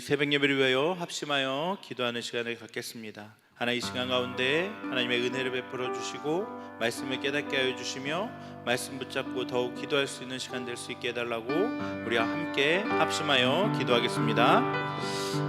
새벽 예배를 위하여 합심하여 기도하는 시간을 갖겠습니다. 하나 이 시간 가운데 하나님의 은혜를 베풀어 주시고 말씀을 깨닫게 하여 주시며 말씀 붙잡고 더욱 기도할 수 있는 시간 될 수 있게 해달라고 우리와 함께 합심하여 기도하겠습니다.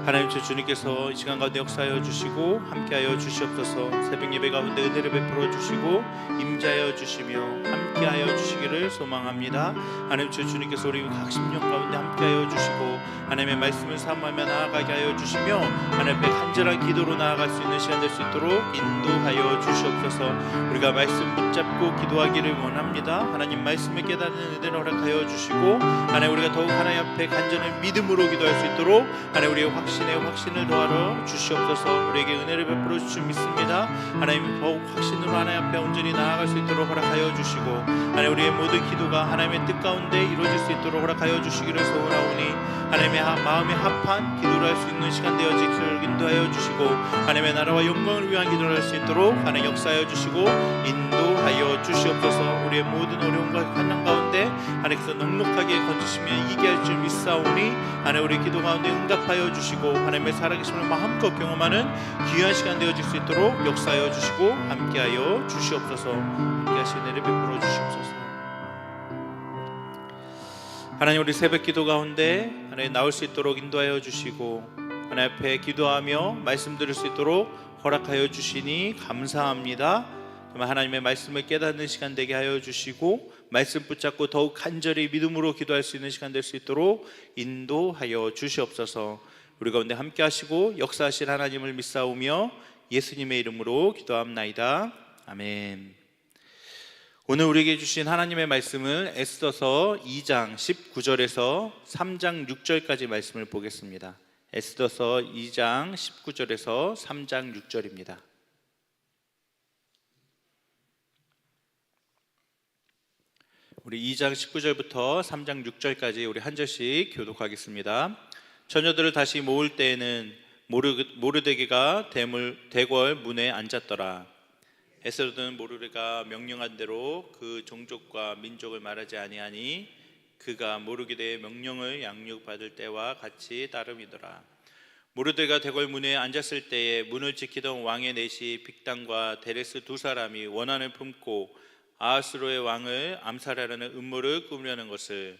하나님 주 주님께서 이 시간 가운데 역사하여 주시고 함께하여 주시옵소서 새벽 예배 가운데 은혜를 베풀어 주시고 임자하여 주시며 함께하여 주시기를 소망합니다. 하나님 주 주님께서 우리 각 심령 가운데 함께하여 주시고 하나님의 말씀을 사모하며 나아가게 하여 주시며 하나님 앞에 간절한 기도로 나아갈 수 있는 시간 될 수 있도록 인도하여 주시옵소서 우리가 말씀 붙잡고 기도하기를 원합니다 하나님 말씀을 깨닫는 은혜를 허락하여 주시고 하나님 우리가 더욱 하나님 앞에 간절한 믿음으로 기도할 수 있도록 하나님 우리의 확신에 확신을 더하러 주시옵소서. 우리에게 은혜를 베풀어 주시 믿습니다. 하나님 더욱 확신으로 하나님 앞에 온전히 나아갈 수 있도록 허락하여 주시고 하나님 우리의 모든 기도가 하나님의 뜻 가운데 이루어질 수 있도록 허락하여 주시기를 소원하오니 하나님의 하- 마음에 합한 기도를 할 수 있는 시간 되어지기를 인도하여 주시고 하나님의 나라와 영광을 위한 기도를 할 수 있도록 하나님 역사하여 주시고 인도하여 주시옵소서. 우리의 모든 어려움과 환난 가운데 하나님께서 넉넉하게 건지시며 이기게 할 줄 믿사오니 하나님 우리 기도 가운데 응답하여 주시고 하나님의 살아계심을 마음껏 경험하는 귀한 시간 되어질 수 있도록 역사하여 주시고 함께하여 주시옵소서 함께하신 은혜를 베풀어 주시옵소서 하나님 우리 새벽 기도 가운데 하나님 나올 수 있도록 인도하여 주시고 하나님 앞에 기도하며 말씀 들을 수 있도록 허락하여 주시니 감사합니다. 정말 하나님의 말씀을 깨닫는 시간 되게 하여 주시고 말씀 붙잡고 더욱 간절히 믿음으로 기도할 수 있는 시간 될 수 있도록 인도하여 주시옵소서. 우리 가운데 함께 하시고 역사하실 하나님을 믿사오며 예수님의 이름으로 기도합나이다. 아멘. 오늘 우리에게 주신 하나님의 말씀은 에스더서 2장 19절에서 3장 6절까지 말씀을 보겠습니다. 에스더서 2장 19절에서 3장 6절입니다. 우리 2장 19절부터 3장 6절까지 우리 한 절씩 교독하겠습니다. 처녀들을 다시 모을 때에는 모르, 모르데게가 대물, 대궐 문에 앉았더라. 에스더는 모르르가 명령한 대로 그 종족과 민족을 말하지 아니하니 그가 모르게대의 명령을 양육받을 때와 같이 따름이더라. 모르드가 대궐 문에 앉았을 때에 문을 지키던 왕의 넷이 빅당과 데레스 두 사람이 원한을 품고 아하스로의 왕을 암살하려는 음모를 꾸미려는 것을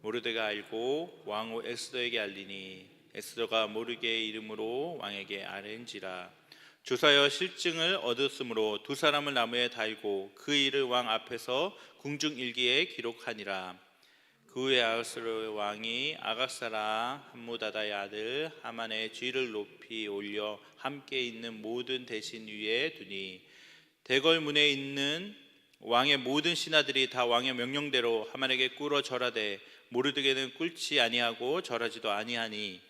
모르드가 알고 왕후 에스더에게 알리니 에스더가 모르게의 이름으로 왕에게 아뢰는지라 조사여 실증을 얻었으므로 두 사람을 나무에 달고 그 일을 왕 앞에서 궁중 일기에 기록하니라. 그 후에 아하스로의 왕이 아각사라 함무다다의 아들 하만의 쥐를 높이 올려 함께 있는 모든 대신 위에 두니 대궐 문에 있는 왕의 모든 신하들이 다 왕의 명령대로 하만에게 꿇어 절하되 모르드게는 꿇지 아니하고 절하지도 아니하니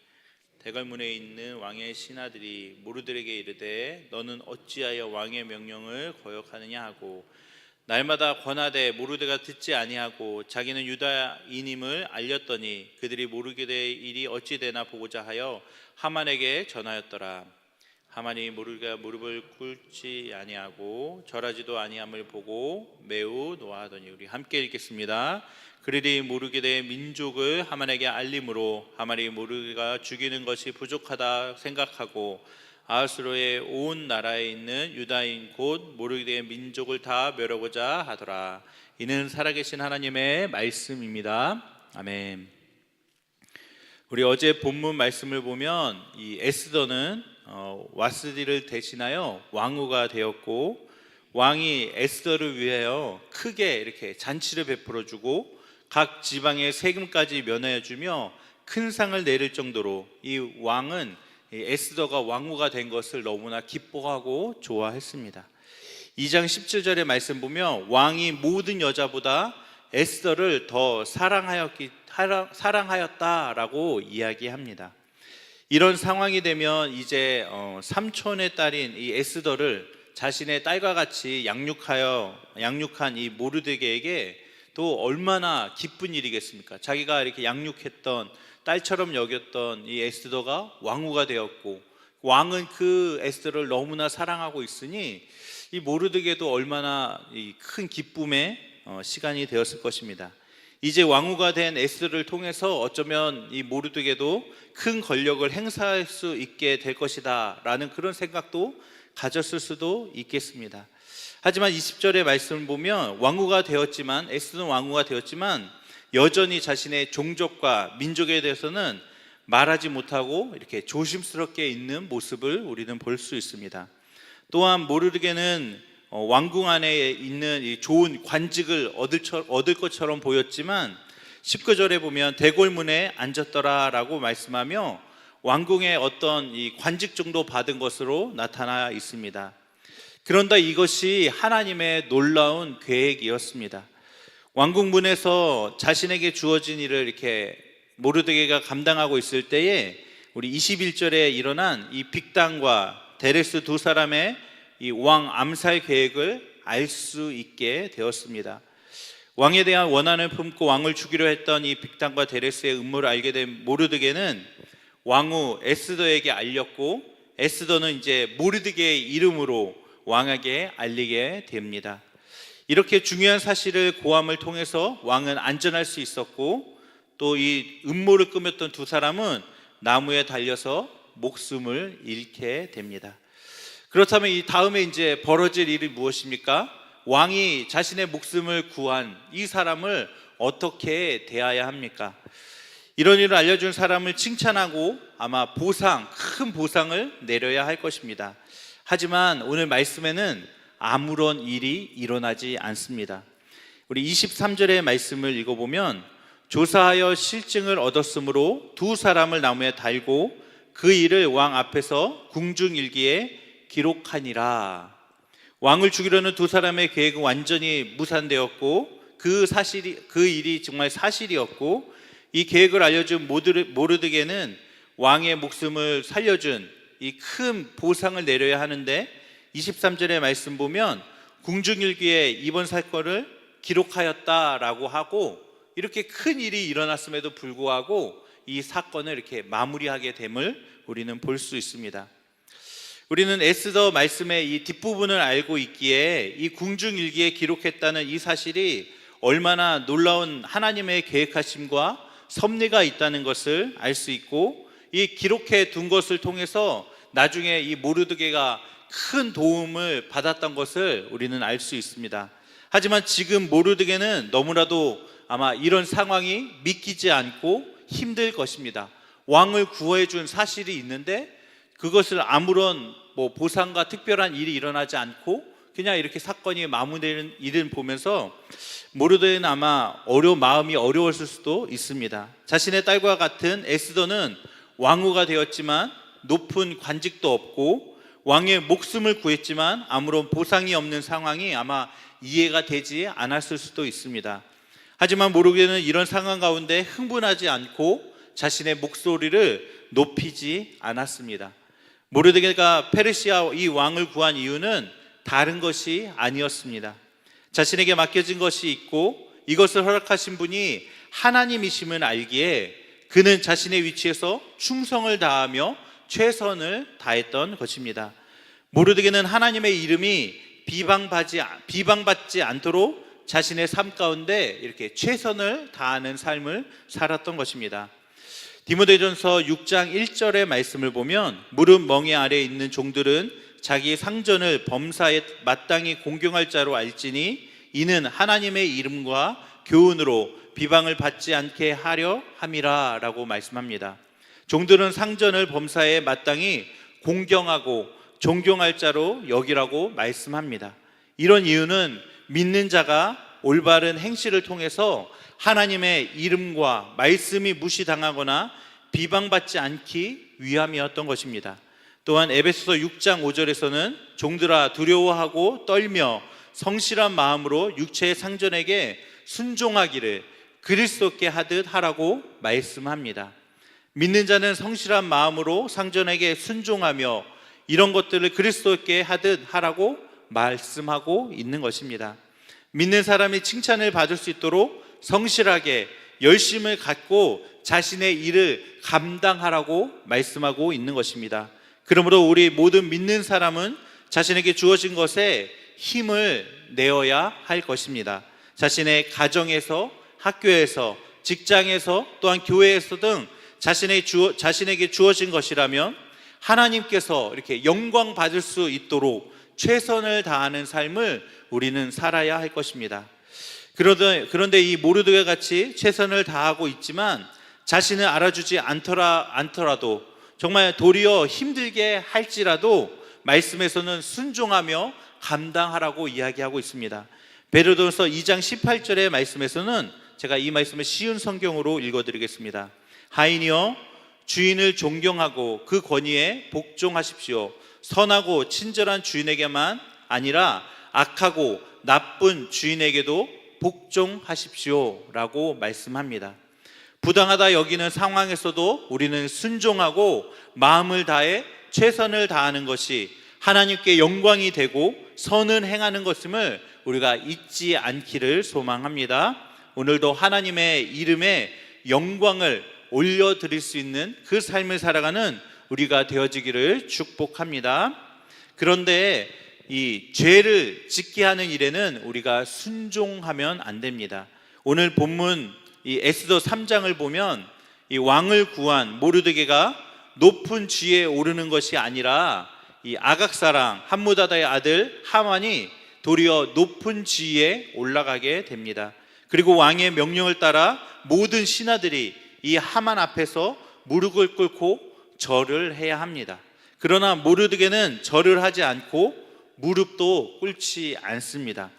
대궐문에 있는 왕의 신하들이 모르들에게 이르되 너는 어찌하여 왕의 명령을 거역하느냐 하고 날마다 권하되 모르드가 듣지 아니하고 자기는 유다인임을 알렸더니 그들이 모르게의 일이 어찌 되나 보고자 하여 하만에게 전하였더라 하만이 모르가 무릎을 꿇지 아니하고 절하지도 아니함을 보고 매우 노하더니 우리 함께 읽겠습니다. 그들이 모르게의 민족을 하만에게 알림으로 하만이 모르게가 죽이는 것이 부족하다 생각하고 아하스로의 온 나라에 있는 유다인 곧 모르게의 민족을 다 멸하고자 하더라. 이는 살아계신 하나님의 말씀입니다. 아멘. 우리 어제 본문 말씀을 보면 이 에스더는 어, 와스디를 대신하여 왕후가 되었고 왕이 에스더를 위하여 크게 이렇게 잔치를 베풀어 주고 각 지방의 세금까지 면하여 주며 큰 상을 내릴 정도로 이 왕은 이 에스더가 왕후가 된 것을 너무나 기뻐하고 좋아했습니다. 2장 17절의 말씀 보면 왕이 모든 여자보다 에스더를 더 사랑하였기 사랑- 사랑하였다라고 이야기합니다. 이런 상황이 되면 이제 어, 삼촌의 딸인 이 에스더를 자신의 딸과 같이 양육하여 양육한 이 모르드게에게 또 얼마나 기쁜 일이겠습니까? 자기가 이렇게 양육했던 딸처럼 여겼던 이 에스더가 왕후가 되었고 왕은 그 에스더를 너무나 사랑하고 있으니 이 모르드게도 얼마나 이 큰 기쁨의 어, 시간이 되었을 것입니다. 이제 왕후가 된 에스를 통해서 어쩌면 이 모르드게도 큰 권력을 행사할 수 있게 될 것이다라는 그런 생각도 가졌을 수도 있겠습니다. 하지만 20절의 말씀을 보면 왕후가 되었지만 에스는 왕후가 되었지만 여전히 자신의 종족과 민족에 대해서는 말하지 못하고 이렇게 조심스럽게 있는 모습을 우리는 볼 수 있습니다. 또한 모르드게는 어, 왕궁 안에 있는 이 좋은 관직을 얻을, 처- 얻을 것처럼 보였지만 19절에 보면 대궐문에 앉았더라라고 말씀하며 왕궁의 어떤 이 관직 정도 받은 것으로 나타나 있습니다. 그런다 이것이 하나님의 놀라운 계획이었습니다. 왕궁문에서 자신에게 주어진 일을 이렇게 모르드게가 감당하고 있을 때에 우리 21절에 일어난 이 빅당과 데레스 두 사람의 이 왕 암살 계획을 알 수 있게 되었습니다. 왕에 대한 원한을 품고 왕을 죽이려 했던 이 빅당과 데레스의 음모를 알게 된 모르드게는 왕후 에스더에게 알렸고 에스더는 이제 모르드게의 이름으로 왕에게 알리게 됩니다. 이렇게 중요한 사실을 고함을 통해서 왕은 안전할 수 있었고 또 이 음모를 꾸몄던 두 사람은 나무에 달려서 목숨을 잃게 됩니다. 그렇다면 이 다음에 이제 벌어질 일이 무엇입니까? 왕이 자신의 목숨을 구한 이 사람을 어떻게 대해야 합니까? 이런 일을 알려준 사람을 칭찬하고 아마 보상, 큰 보상을 내려야 할 것입니다. 하지만 오늘 말씀에는 아무런 일이 일어나지 않습니다. 우리 23절의 말씀을 읽어보면 조사하여 실증을 얻었으므로 두 사람을 나무에 달고 그 일을 왕 앞에서 궁중일기에 기록하니라. 왕을 죽이려는 두 사람의 계획은 완전히 무산되었고 그 사실이 그 일이 정말 사실이었고 이 계획을 알려준 모르드- 모르드게는 왕의 목숨을 살려준 이 큰 보상을 내려야 하는데 23절의 말씀 보면 궁중일기에 이번 사건을 기록하였다라고 하고 이렇게 큰 일이 일어났음에도 불구하고 이 사건을 이렇게 마무리하게 됨을 우리는 볼 수 있습니다. 우리는 에스더 말씀의 이 뒷부분을 알고 있기에 이 궁중일기에 기록했다는 이 사실이 얼마나 놀라운 하나님의 계획하심과 섭리가 있다는 것을 알 수 있고 이 기록해 둔 것을 통해서 나중에 이 모르드게가 큰 도움을 받았던 것을 우리는 알 수 있습니다. 하지만 지금 모르드게는 너무나도 아마 이런 상황이 믿기지 않고 힘들 것입니다. 왕을 구해 준 사실이 있는데 그것을 아무런 뭐 보상과 특별한 일이 일어나지 않고 그냥 이렇게 사건이 마무리되는 일을 보면서 모르드게는 아마 어려 마음이 어려웠을 수도 있습니다. 자신의 딸과 같은 에스더는 왕후가 되었지만 높은 관직도 없고 왕의 목숨을 구했지만 아무런 보상이 없는 상황이 아마 이해가 되지 않았을 수도 있습니다. 하지만 모르게는 이런 상황 가운데 흥분하지 않고 자신의 목소리를 높이지 않았습니다. 모르드게가 페르시아 이 왕을 구한 이유는 다른 것이 아니었습니다. 자신에게 맡겨진 것이 있고 이것을 허락하신 분이 하나님이심을 알기에 그는 자신의 위치에서 충성을 다하며 최선을 다했던 것입니다. 모르드게는 하나님의 이름이 비방받지, 비방받지 않도록 자신의 삶 가운데 이렇게 최선을 다하는 삶을 살았던 것입니다. 디모데전서 6장 1절의 말씀을 보면 무릎 멍에 아래 있는 종들은 자기 상전을 범사에 마땅히 공경할 자로 알지니 이는 하나님의 이름과 교훈으로 비방을 받지 않게 하려 함이라라고 말씀합니다. 종들은 상전을 범사에 마땅히 공경하고 존경할 자로 여기라고 말씀합니다. 이런 이유는 믿는 자가 올바른 행실을 통해서 하나님의 이름과 말씀이 무시당하거나 비방받지 않기 위함이었던 것입니다. 또한 에베소서 6장 5절에서는 종들아 두려워하고 떨며 성실한 마음으로 육체의 상전에게 순종하기를 그리스도께 하듯 하라고 말씀합니다. 믿는 자는 성실한 마음으로 상전에게 순종하며 이런 것들을 그리스도께 하듯 하라고 말씀하고 있는 것입니다. 믿는 사람이 칭찬을 받을 수 있도록 성실하게 열심을 갖고 자신의 일을 감당하라고 말씀하고 있는 것입니다. 그러므로 우리 모든 믿는 사람은 자신에게 주어진 것에 힘을 내어야 할 것입니다. 자신의 가정에서 학교에서 직장에서 또한 교회에서 등 자신의 주, 자신에게 주어진 것이라면 하나님께서 이렇게 영광 받을 수 있도록 최선을 다하는 삶을 우리는 살아야 할 것입니다. 그런데, 그런데 이 모르드가 같이 최선을 다하고 있지만 자신을 알아주지 않더라, 않더라도 정말 도리어 힘들게 할지라도 말씀에서는 순종하며 감당하라고 이야기하고 있습니다. 베드로전서 2장 18절의 말씀에서는 제가 이 말씀을 쉬운 성경으로 읽어드리겠습니다. 하인이여 주인을 존경하고 그 권위에 복종하십시오. 선하고 친절한 주인에게만 아니라 악하고 나쁜 주인에게도 복종하십시오라고 말씀합니다. 부당하다 여기는 상황에서도 우리는 순종하고 마음을 다해 최선을 다하는 것이 하나님께 영광이 되고 선을 행하는 것임을 우리가 잊지 않기를 소망합니다. 오늘도 하나님의 이름에 영광을 올려드릴 수 있는 그 삶을 살아가는 우리가 되어지기를 축복합니다. 그런데 이 죄를 짓게 하는 일에는 우리가 순종하면 안 됩니다. 오늘 본문 이 에스더 3장을 보면 이 왕을 구한 모르드게가 높은 지에 오르는 것이 아니라 이 아각사랑 함무다다의 아들 하만이 도리어 높은 지위에 올라가게 됩니다. 그리고 왕의 명령을 따라 모든 신하들이 이 하만 앞에서 무릎을 꿇고 절을 해야 합니다. 그러나 모르드게는 절을 하지 않고 무릎도 꿇지 않습니다.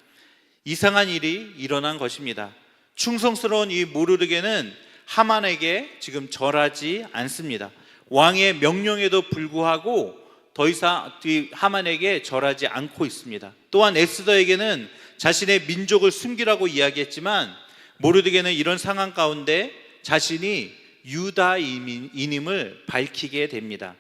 이상한 일이 일어난 것입니다. 충성스러운 이 모르드게는 하만에게 지금 절하지 않습니다. 왕의 명령에도 불구하고 더 이상 이 하만에게 절하지 않고 있습니다. 또한 에스더에게는 자신의 민족을 숨기라고 이야기했지만 모르드게는 이런 상황 가운데 자신이 유다인임을 밝히게 됩니다.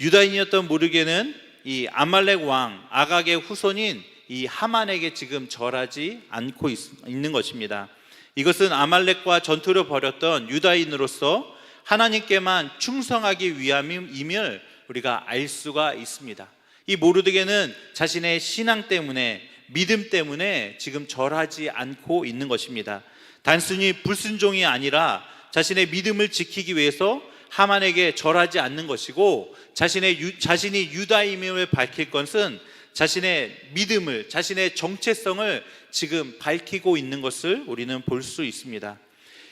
유다인이었던 모르게는 이 아말렉 왕 아각의 후손인 이 하만에게 지금 절하지 않고 있, 있는 것입니다. 이것은 아말렉과 전투를 벌였던 유다인으로서 하나님께만 충성하기 위함임을 우리가 알 수가 있습니다. 이 모르드게는 자신의 신앙 때문에 믿음 때문에 지금 절하지 않고 있는 것입니다. 단순히 불순종이 아니라 자신의 믿음을 지키기 위해서 하만에게 절하지 않는 것이고 자신의 유, 자신이 유다임임을 밝힐 것은 자신의 믿음을 자신의 정체성을 지금 밝히고 있는 것을 우리는 볼 수 있습니다.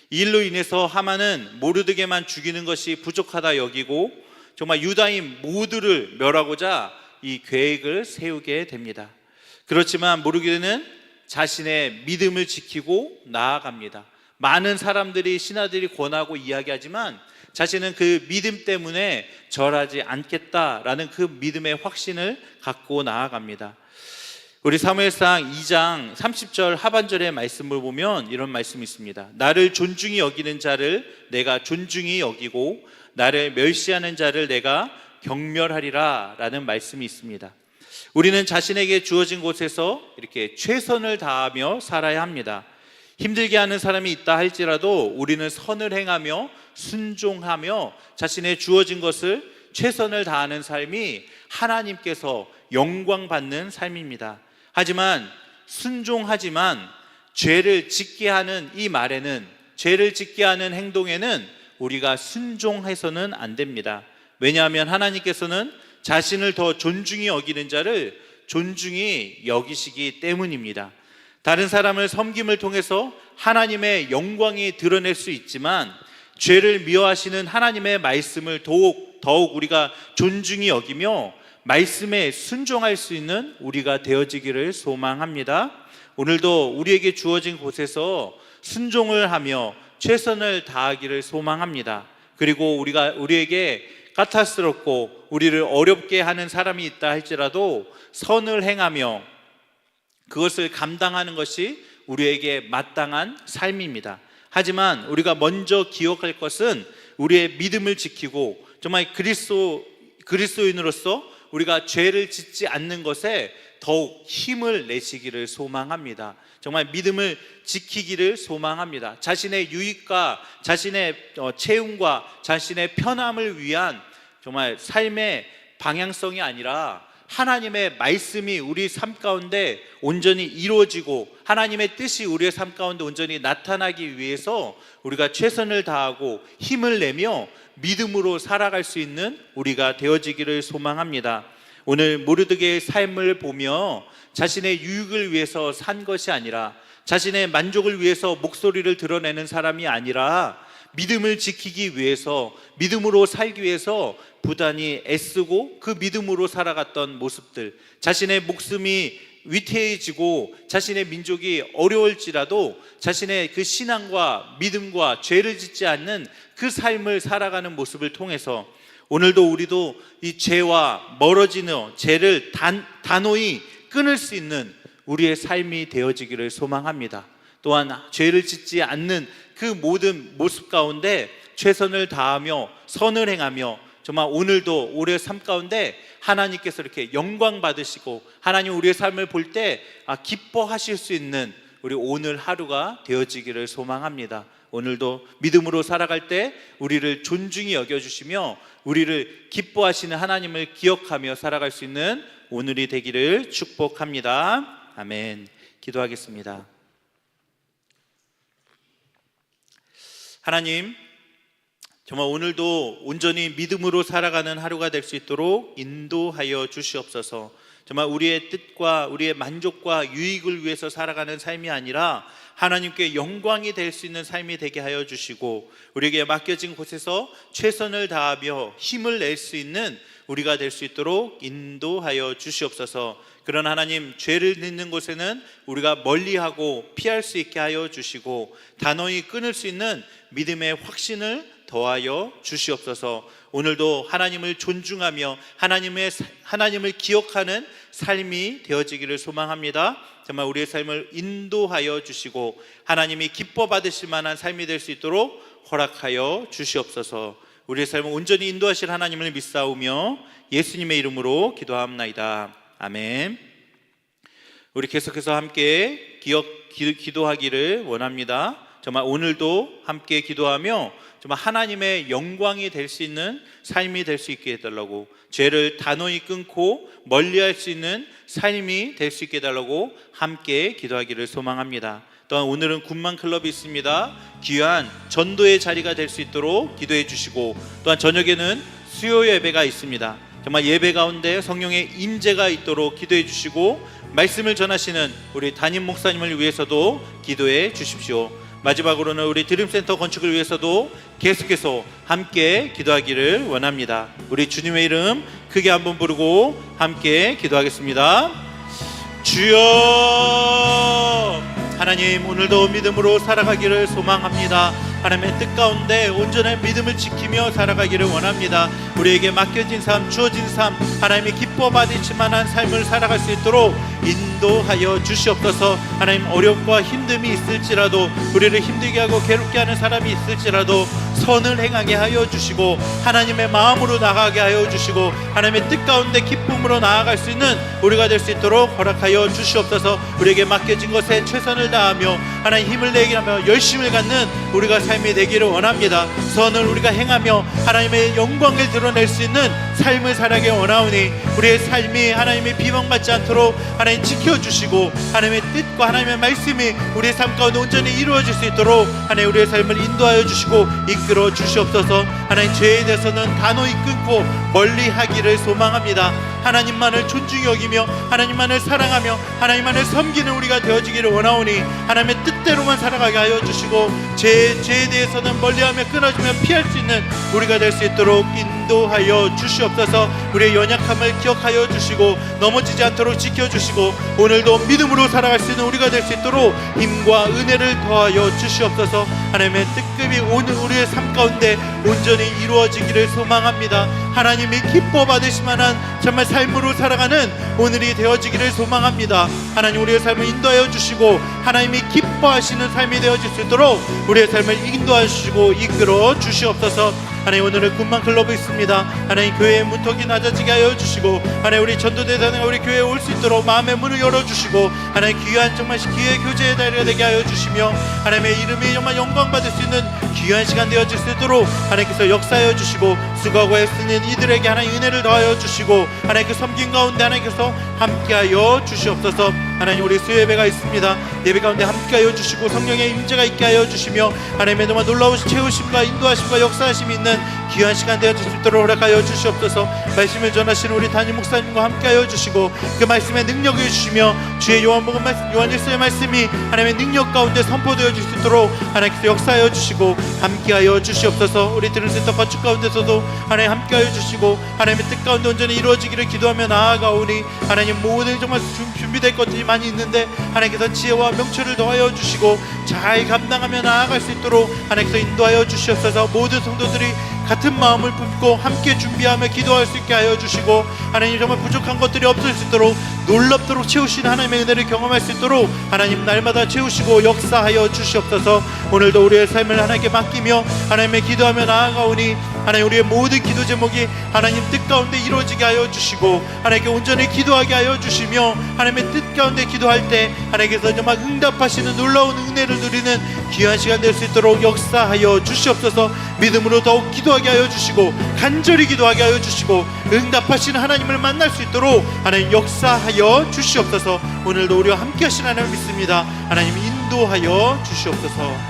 이 일로 인해서 하만은 모르드게만 죽이는 것이 부족하다 여기고 정말 유다인 모두를 멸하고자 이 계획을 세우게 됩니다. 그렇지만 모르게는 자신의 믿음을 지키고 나아갑니다. 많은 사람들이 신하들이 권하고 이야기하지만 자신은 그 믿음 때문에 절하지 않겠다라는 그 믿음의 확신을 갖고 나아갑니다. 우리 사무엘상 2장 30절 하반절의 말씀을 보면 이런 말씀이 있습니다. 나를 존중히 여기는 자를 내가 존중히 여기고 나를 멸시하는 자를 내가 경멸하리라 라는 말씀이 있습니다. 우리는 자신에게 주어진 곳에서 이렇게 최선을 다하며 살아야 합니다. 힘들게 하는 사람이 있다 할지라도 우리는 선을 행하며 순종하며 자신의 주어진 것을 최선을 다하는 삶이 하나님께서 영광 받는 삶입니다. 하지만 순종하지만 죄를 짓게 하는 이 말에는 죄를 짓게 하는 행동에는 우리가 순종해서는 안 됩니다. 왜냐하면 하나님께서는 자신을 더 존중히 여기는 자를 존중히 여기시기 때문입니다. 다른 사람을 섬김을 통해서 하나님의 영광이 드러낼 수 있지만 죄를 미워하시는 하나님의 말씀을 더욱 더욱 우리가 존중히 여기며 말씀에 순종할 수 있는 우리가 되어지기를 소망합니다. 오늘도 우리에게 주어진 곳에서 순종을 하며 최선을 다하기를 소망합니다. 그리고 우리가 우리에게 까탈스럽고 우리를 어렵게 하는 사람이 있다 할지라도 선을 행하며 그것을 감당하는 것이 우리에게 마땅한 삶입니다. 하지만 우리가 먼저 기억할 것은 우리의 믿음을 지키고 정말 그리스도 그리스도인으로서 우리가 죄를 짓지 않는 것에 더욱 힘을 내시기를 소망합니다. 정말 믿음을 지키기를 소망합니다. 자신의 유익과 자신의 어, 채움과 자신의 편함을 위한 정말 삶의 방향성이 아니라 하나님의 말씀이 우리 삶 가운데 온전히 이루어지고 하나님의 뜻이 우리의 삶 가운데 온전히 나타나기 위해서 우리가 최선을 다하고 힘을 내며 믿음으로 살아갈 수 있는 우리가 되어지기를 소망합니다. 오늘 모르드게의 삶을 보며 자신의 유익을 위해서 산 것이 아니라 자신의 만족을 위해서 목소리를 드러내는 사람이 아니라 믿음을 지키기 위해서 믿음으로 살기 위해서 부단히 애쓰고 그 믿음으로 살아갔던 모습들 자신의 목숨이 위태해지고 자신의 민족이 어려울지라도 자신의 그 신앙과 믿음과 죄를 짓지 않는 그 삶을 살아가는 모습을 통해서 오늘도 우리도 이 죄와 멀어지는 죄를 단, 단호히 끊을 수 있는 우리의 삶이 되어지기를 소망합니다. 또한 죄를 짓지 않는 그 모든 모습 가운데 최선을 다하며 선을 행하며 정말 오늘도 우리의 삶 가운데 하나님께서 이렇게 영광 받으시고 하나님 우리의 삶을 볼때 아, 기뻐하실 수 있는 우리 오늘 하루가 되어지기를 소망합니다. 오늘도 믿음으로 살아갈 때 우리를 존중히 여겨주시며 우리를 기뻐하시는 하나님을 기억하며 살아갈 수 있는 오늘이 되기를 축복합니다. 아멘. 기도하겠습니다. 하나님, 정말 오늘도 온전히 믿음으로 살아가는 하루가 될 수 있도록 인도하여 주시옵소서. 정말 우리의 뜻과 우리의 만족과 유익을 위해서 살아가는 삶이 아니라 하나님께 영광이 될 수 있는 삶이 되게 하여 주시고 우리에게 맡겨진 곳에서 최선을 다하며 힘을 낼 수 있는 우리가 될 수 있도록 인도하여 주시옵소서. 그런 하나님 죄를 짓는 곳에는 우리가 멀리하고 피할 수 있게 하여 주시고 단호히 끊을 수 있는 믿음의 확신을 더하여 주시옵소서. 오늘도 하나님을 존중하며 하나님의 하나님을 기억하는 삶이 되어지기를 소망합니다. 정말 우리의 삶을 인도하여 주시고 하나님이 기뻐 받으실 만한 삶이 될 수 있도록 허락하여 주시옵소서. 우리의 삶을 온전히 인도하실 하나님을 믿사오며 예수님의 이름으로 기도합나이다. 아멘. 우리 계속해서 함께 기억 기 도하기를 원합니다. 정말 오늘도 함께 기도하며 정말 하나님의 영광이 될 수 있는 삶이 될 수 있게 해달라고 죄를 단호히 끊고 멀리할 수 있는 삶이 될 수 있게 해달라고 함께 기도하기를 소망합니다. 또한 오늘은 군만 클럽이 있습니다. 귀한 전도의 자리가 될 수 있도록 기도해 주시고 또한 저녁에는 수요 예배가 있습니다. 정말 예배 가운데 성령의 임재가 있도록 기도해 주시고 말씀을 전하시는 우리 담임 목사님을 위해서도 기도해 주십시오. 마지막으로는 우리 드림센터 건축을 위해서도 계속해서 함께 기도하기를 원합니다. 우리 주님의 이름 크게 한번 부르고 함께 기도하겠습니다. 주여 하나님 오늘도 믿음으로 살아가기를 소망합니다. 하나님의 뜻 가운데 온전한 믿음을 지키며 살아가기를 원합니다. 우리에게 맡겨진 삶, 주어진 삶, 하나님이 기뻐 받으실 만한 삶을 살아갈 수 있도록 인도하여 주시옵소서. 하나님 어려움과 힘듦이 있을지라도 우리를 힘들게 하고 괴롭게 하는 사람이 있을지라도 선을 행하게 하여 주시고 하나님의 마음으로 나가게 하여 주시고 하나님의 뜻 가운데 기쁨으로 나아갈 수 있는 우리가 될 수 있도록 허락하여 주시옵소서. 우리에게 맡겨진 것에 최선을 다하며 하나님 힘을 내게 하며 열심을 갖는 우리가 삶이 되기를 원합니다. 선을 우리가 행하며 하나님의 영광을 드러낼 수 있는 삶을 살아가기 원하오니 우리의 삶이 하나님의 비방받지 않도록 하나님 지켜주시고 하나님의 뜻과 하나님의 말씀이 우리의 삶 가운데 온전히 이루어질 수 있도록 하나님 우리의 삶을 인도하여 주시고 이끌어 주시옵소서 하나님 죄에 대해서는 단호히 끊고 멀리 하기를 소망합니다. 하나님만을 존중히 여기며 하나님만을 사랑하며 하나님만을 섬기는 우리가 되어지기를 원하오니 하나님의 뜻대로만 살아가게 하여 주시고 죄, 죄에 대해서는 멀리하며 끊어지며 피할 수 있는 우리가 될 수 있도록 인도하여 주시옵소서. 우리의 연약함을 기억하여 주시고 넘어지지 않도록 지켜주시고 오늘도 믿음으로 살아갈 수 있는 우리가 될 수 있도록 힘과 은혜를 더하여 주시옵소서. 하나님의 뜻급이 오늘 우리의 삶 가운데 온전히 이루어지기를 소망합니다 하나님이 기뻐 받으실 만한 정말 삶으로 살아가는 오늘이 되어지기를 소망합니다. 하나님 우리의 삶을 인도하여 주시고 하나님이 기뻐하시는 삶이 되어질 수 있도록 우리의 삶을 인도하여 주시고 이끌어 주시옵소서. 하나님 오늘은 군만 클럽이 있습니다. 하나님 교회의 문턱이 낮아지게 하여 주시고 하나님 우리 전도대사가 우리 교회에 올 수 있도록 마음의 문을 열어주시고 하나님 귀한 정말 기회 교제의 자리가 되게 하여 주시며 하나님의 이름이 정말 영광 받을 수 있는 귀한 시간 되어질 수 있도록 하나님께서 역사하여 주시고 수고하고 애쓰는 이들에게 하나님 은혜를 더하여 주시고 하나님 그 섬긴 가운데 하나님께서 함께하여 주시옵소서 하나님 우리 수예배가 있습니다. 예배 가운데 함께하여 주시고 성령의 임재가 있게 하여 주시며 하나님의 정말 놀라우신 채우심과 인도하심과 역사하심이 있는 귀한 시간 되어 주실 수 있도록 허락하여 주시옵소서. 말씀을 전하시는 우리 담임 목사님과 함께하여 주시고 그 말씀의 능력을 주시며 주의 요한복음 말씀 요한 일서의 말씀이 하나님의 능력 가운데 선포되어 줄수 있도록 하나님께서 역사하여 주시고 함께하여 주시옵소서. 우리 들은 센터 건축 가운데서도 하나님 함께하여 주시고 하나님의 뜻 가운데 온전히 이루어지기를 기도하며 나아가오니 하나님 모든 정말 준- 준비될 것들이 많이 있는데 하나님께서 지혜와 명철을 더하여 주시고 잘 감당하며 나아갈 수 있도록 하나님께서 인도하여 주시옵소서. 모든 성도들이 같은 마음을 품고 함께 준비하며 기도할 수 있게 하여 주시고 하나님 정말 부족한 것들이 없을 수 있도록 놀랍도록 채우신 하나님의 은혜를 경험할 수 있도록 하나님 날마다 채우시고 역사하여 주시옵소서. 오늘도 우리의 삶을 하나님께 맡기며 하나님의 기도하며 나아가오니 하나님 우리의 모든 기도 제목이 하나님 뜻 가운데 이루어지게 하여 주시고 하나님께 온전히 기도하게 하여 주시며 하나님의 뜻 가운데 기도할 때 하나님께서 정말 응답하시는 놀라운 은혜를 누리는 귀한 시간 될 수 있도록 역사하여 주시옵소서. 믿음으로 더욱 기도하게 하여 주시고 간절히 기도하게 하여 주시고 응답하시는 하나님을 만날 수 있도록 하나님 역사하여 주시옵소서. 오늘도 우리와 함께 하신 하나님을 믿습니다. 하나님 인도하여 주시옵소서